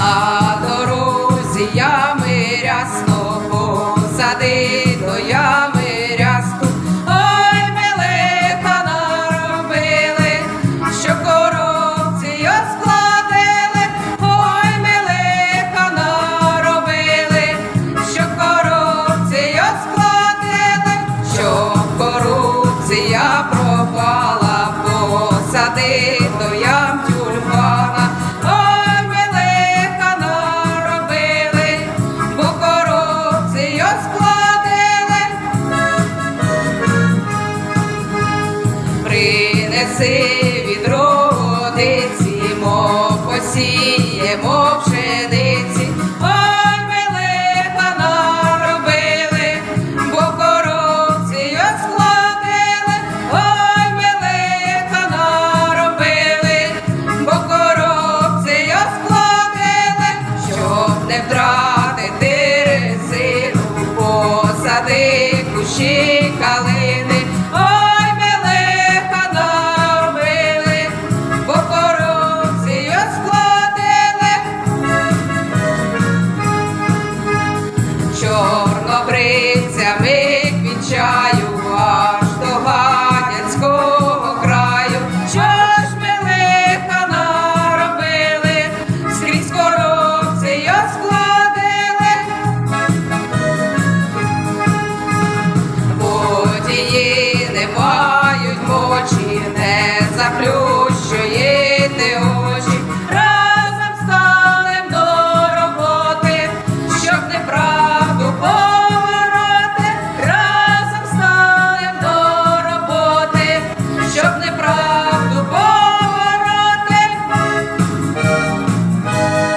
на дорозі ями рясно посади до ями рясту. Ой, наробили, що корупцію складили. Ой, милиха наробили, що корупцію складили, що корупція пропала, посади до ям принеси відродиці, мо посіємо пшениці, ой велика наробили, бо корупцію схватили, ой велика наробили, бо корупцію схватили, щоб не втратити резину, посади кущі. бобрицями квітчаю аж до гадяцького краю. Що ж ми лиха наробили, скрізь коробці корупцію складили. Водії не мають, очі не заплю.